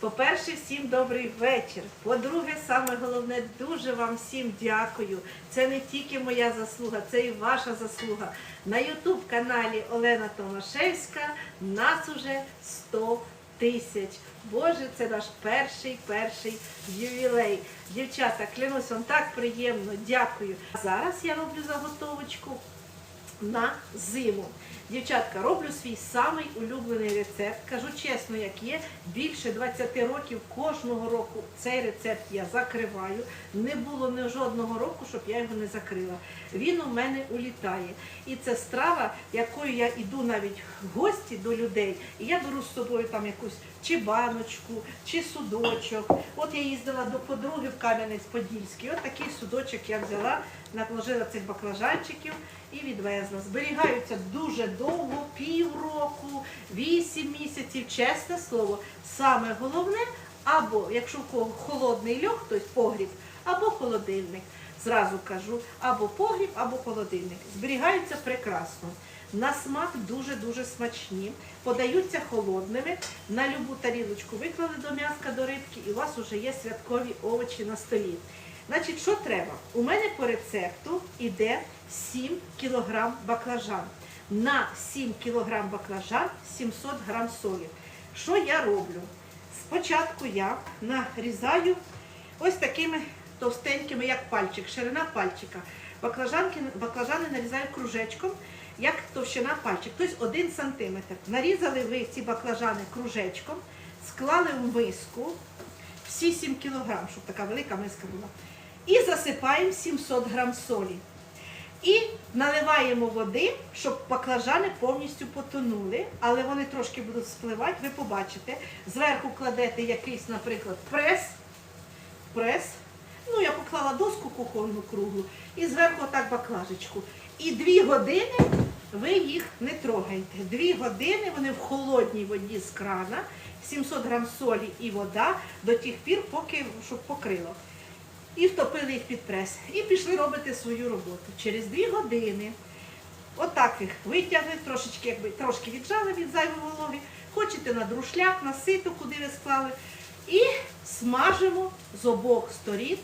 По-перше, всім добрий вечір. По-друге, саме головне, дуже вам всім дякую. Це не тільки моя заслуга, це і ваша заслуга. На Ютуб каналі Олена Томашевська нас уже 100 тисяч. Боже, це наш перший перший ювілей. Дівчата, клянусь вам так приємно, дякую. Зараз я роблю заготовочку на зиму. Дівчатка, роблю свій самий улюблений рецепт. Кажу чесно, як є. Більше 20 років кожного року цей рецепт я закриваю. Не було ні жодного року, щоб я його не закрила. Він у мене улітає. І це страва, якою я йду навіть в гості до людей. І я беру з собою там якусь чи баночку, чи судочок. От я їздила до подруги в Кам'янець-Подільський. От такий судочок я взяла, наложила цих баклажанчиків і відвезла. Зберігаються дуже довго, півроку, вісім місяців, чесне слово. Саме головне, або якщо в кого холодний льох, тобто погріб, або холодильник. Зразу кажу, або погріб, або холодильник. Зберігаються прекрасно. На смак дуже-дуже смачні, подаються холодними. На любу тарілочку виклали до м'яска, до рибки, і у вас вже є святкові овочі на столі. Значить, що треба? У мене по рецепту йде 7 кг баклажан. На 7 кг баклажан 700 г солі. Що я роблю? Спочатку я нарізаю ось такими товстенькими, як пальчик, ширина пальчика. Баклажанки, баклажани нарізаю кружечком, як товщина пальчик, тобто 1 см. Нарізали ви ці баклажани кружечком, склали в миску всі 7 кг, щоб така велика миска була. І засипаємо 700 г солі. І наливаємо води, щоб баклажани повністю потонули, але вони трошки будуть спливати, ви побачите. Зверху кладете якийсь, наприклад, прес, прес. Ну, я поклала доску кухонну круглу і зверху отак баклажечку. І дві години ви їх не трогаєте. Дві години вони в холодній воді з крана, 700 грам солі і вода до тих пір, поки щоб покрило. І втопили їх під прес. І пішли робити свою роботу. Через дві години отак їх витягли, трошечки, якби трошки віджали від зайвої вологи. Хочете на друшляк, на сито, куди ви склали. І смажимо з обох сторін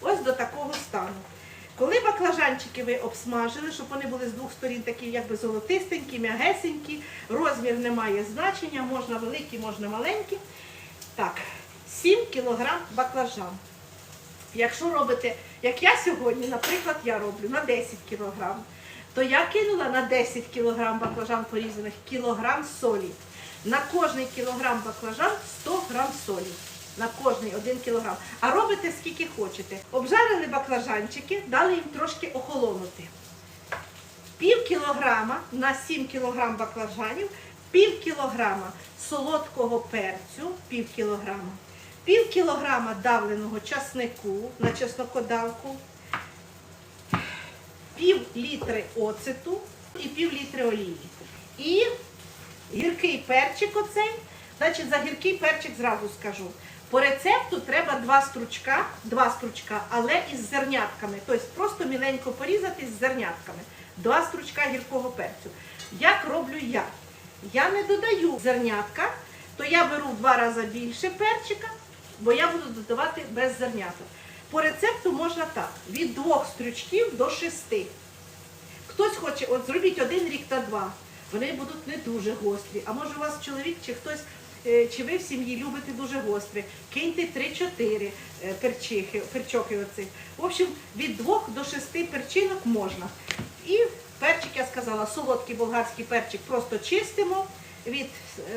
ось до такого стану. Коли баклажанчики ви обсмажили, щоб вони були з двох сторін такі, якби золотистенькі, м'ягесенькі, розмір не має значення, можна великі, можна маленькі. Так, 7 кг баклажан. Якщо робите, як я сьогодні, наприклад, я роблю на 10 кг, то я кинула на 10 кг баклажан порізаних кілограм солі. На кожний кілограм баклажан 100 грам солі. На кожний 1 кілограм. А робите скільки хочете. Обжарили баклажанчики, дали їм трошки охолонути. Пів кілограма на 7 кілограм баклажанів, пів кілограма солодкого перцю, пів кілограма, пів кілограма давленого часнику на чеснокодавку, пів літри оцету і пів літри олії. І гіркий перчик оцей, значить за гіркий перчик зразу скажу. По рецепту треба два стручка, два стручка, але із зернятками. Тобто просто міленько порізати з зернятками. Два стручка гіркого перцю. Як роблю я? Я не додаю зернятка, то я беру два рази більше перчика, бо я буду додавати без зерняток. По рецепту можна так: від двох стручків до шести. Хтось хоче, от зробіть один рік та два. Вони будуть не дуже гострі. А може у вас чоловік чи хтось, е, чи ви в сім'ї любите дуже гострі. Киньте 3-4 е, перчихи, перчоки оцих. В общем, від 2 до 6 перчинок можна. І перчик, я сказала, солодкий болгарський перчик просто чистимо від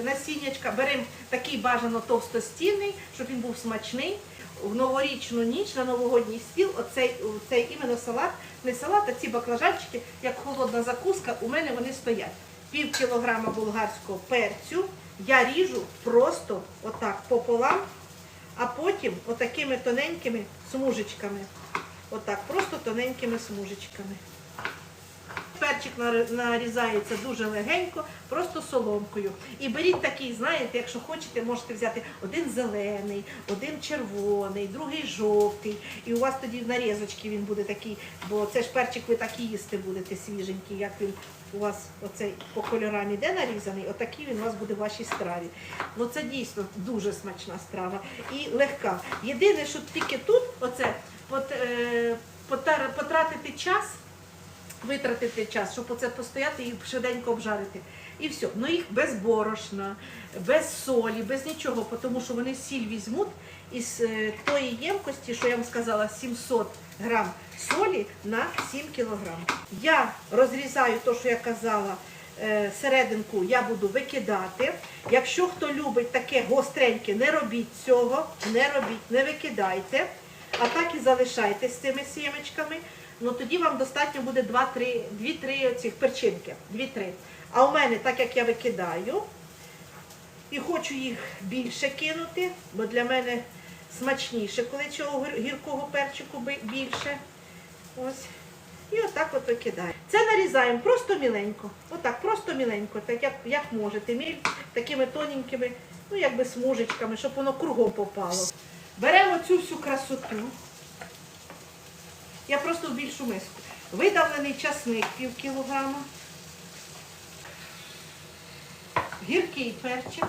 насіннячка. Беремо такий бажано товстостінний, щоб він був смачний. В новорічну ніч на новогодній стіл оцей, оцей іменно салат, не салат, а ці баклажанчики, як холодна закуска, у мене вони стоять. Пів кілограма болгарського перцю я ріжу просто отак пополам, а потім отакими тоненькими смужечками. Отак, просто тоненькими смужечками. Перчик нарізається дуже легенько, просто соломкою. І беріть такий, знаєте, якщо хочете, можете взяти один зелений, один червоний, другий жовтий. І у вас тоді в нарізочці він буде такий, бо це ж перчик ви так і їсти будете свіженький, як він у вас оцей по кольорам іде нарізаний, отакий він у вас буде в вашій страві. Ну це дійсно дуже смачна страва і легка. Єдине, що тільки тут оце е, потратити час, витратити час, щоб оце постояти і швиденько обжарити. І все. Ну їх без борошна, без солі, без нічого, тому що вони сіль візьмуть із е, тої ємкості, що я вам сказала, 700 грам солі на 7 кілограм. Я розрізаю те, що я казала, е, серединку я буду викидати. Якщо хто любить таке гостреньке, не робіть цього, не робіть, не викидайте, а так і залишайте з цими сімечками. Ну тоді вам достатньо буде 2-3 цих перчинки. 2-3. А у мене, так як я викидаю, і хочу їх більше кинути, бо для мене смачніше, коли цього гіркого перчику більше. Ось. І отак от викидаю. Це нарізаємо просто міленько. Отак, просто міленько, так як, як можете. Міль такими тоненькими, ну якби смужечками, щоб воно кругом попало. Беремо цю всю красоту. Я просто в більшу миску. Видавлений часник пів кілограма. Гіркий перчик.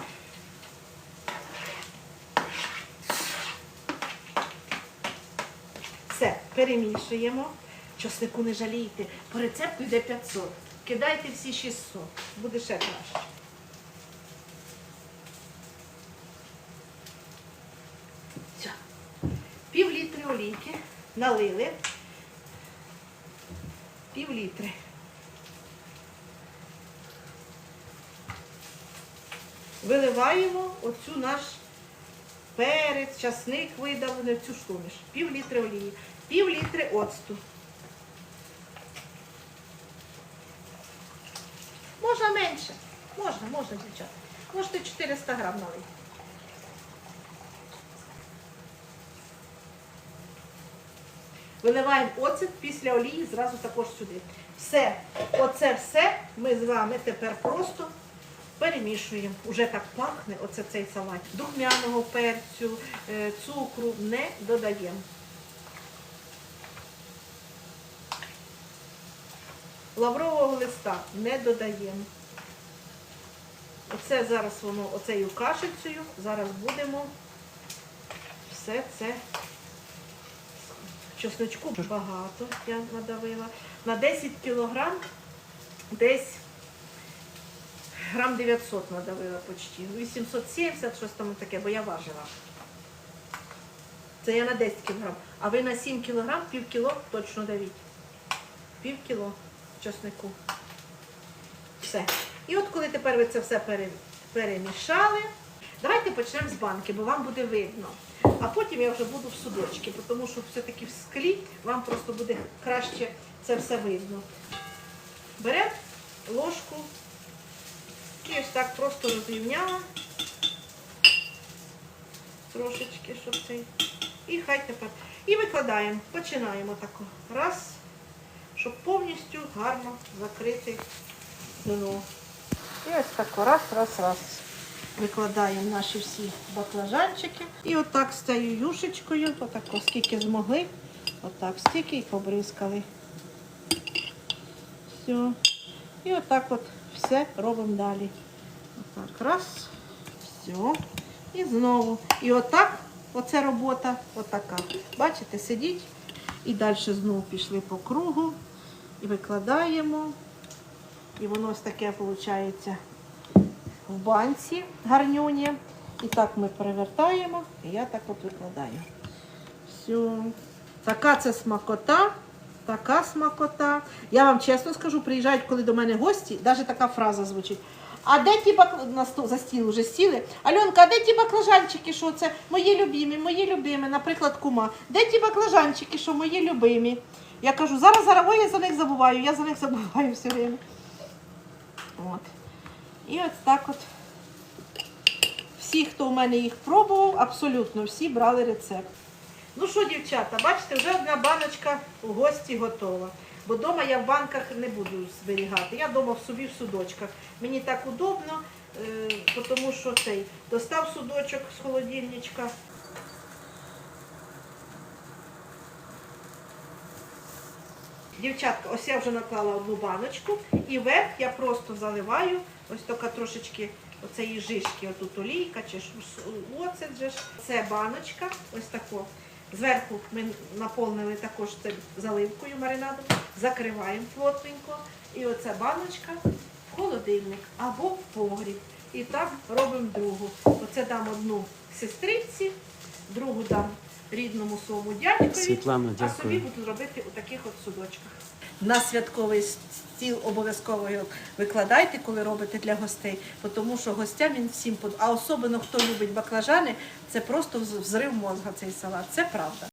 Все, перемішуємо. Чоснику не жалійте. По рецепту йде 500. Кидайте всі 600. Буде ще краще. Пів літри олійки налили. Пів літри. Виливаємо оцю наш перець, часник видавлений, цю штуміш. Пів літри олії, пів літри оцту. Можна менше. Можна, можна, дівчата. Можете 400 грам налити. Виливаємо оцет після олії зразу також сюди. Все, оце все ми з вами тепер просто перемішуємо. Уже так пахне оце цей салат. Духмяного перцю, е, цукру не додаємо. Лаврового листа не додаємо. Оце зараз воно оцею кашицею. Зараз будемо все це чесночку багато я надавила. На 10 кілограм десь грам 900 надавила почти. 870, щось там таке, бо я важила. Це я на 10 кілограм. А ви на 7 кілограм, пів кіло точно давіть. Пів кіло чеснику. Все. І от коли тепер ви це все перемішали, давайте почнемо з банки, бо вам буде видно. А потім я вже буду в судочки, тому що все-таки в склі вам просто буде краще це все видно. Беремо ложку, і ось так просто розрівняла. Трошечки, щоб цей. І хай тепер. І викладаємо, починаємо тако. Раз, щоб повністю гарно закрити дно. І ось тако, раз, раз, раз. Викладаємо наші всі баклажанчики. І отак з цією юшечкою, отако, скільки змогли, отак, стільки і побризкали. Все. І отак от все робимо далі. Отак, раз, все. І знову. І отак, оце робота, отака. Бачите, сидіть. І далі знову пішли по кругу. І викладаємо. І воно ось таке виходить в банці гарнюні. І так ми перевертаємо, і я так от викладаю. Все. Така це смакота, така смакота. Я вам чесно скажу, приїжджають, коли до мене гості, навіть така фраза звучить. А де ті бакла... на сто... за стіл вже сіли? Альонка, а де ті баклажанчики, що це мої любимі, мої любимі, наприклад, кума. Де ті баклажанчики, що мої любимі? Я кажу, зараз, зараз, ой, я за них забуваю, я за них забуваю все время. От. І от так от. Всі, хто у мене їх пробував, абсолютно всі брали рецепт. Ну що, дівчата, бачите, вже одна баночка у гості готова. Бо вдома я в банках не буду зберігати. Я вдома в собі в судочках. Мені так удобно, е, тому що цей достав судочок з холодильничка. Дівчатка, ось я вже наклала одну баночку і верх я просто заливаю ось така трошечки оцеї жишки, отут олійка чи оцет же ж. Це баночка, ось тако. Зверху ми наповнили також це заливкою маринадом, закриваємо плотненько. І оця баночка в холодильник або в погріб. І так робимо другу. Оце дам одну сестриці, другу дам рідному своєму дядькові. Світлана, А собі буду робити у таких от судочках. На святковий стіл обов'язково його викладайте, коли робите для гостей, тому що гостям він всім под... А особливо хто любить баклажани, це просто вз- взрив мозга цей салат. Це правда.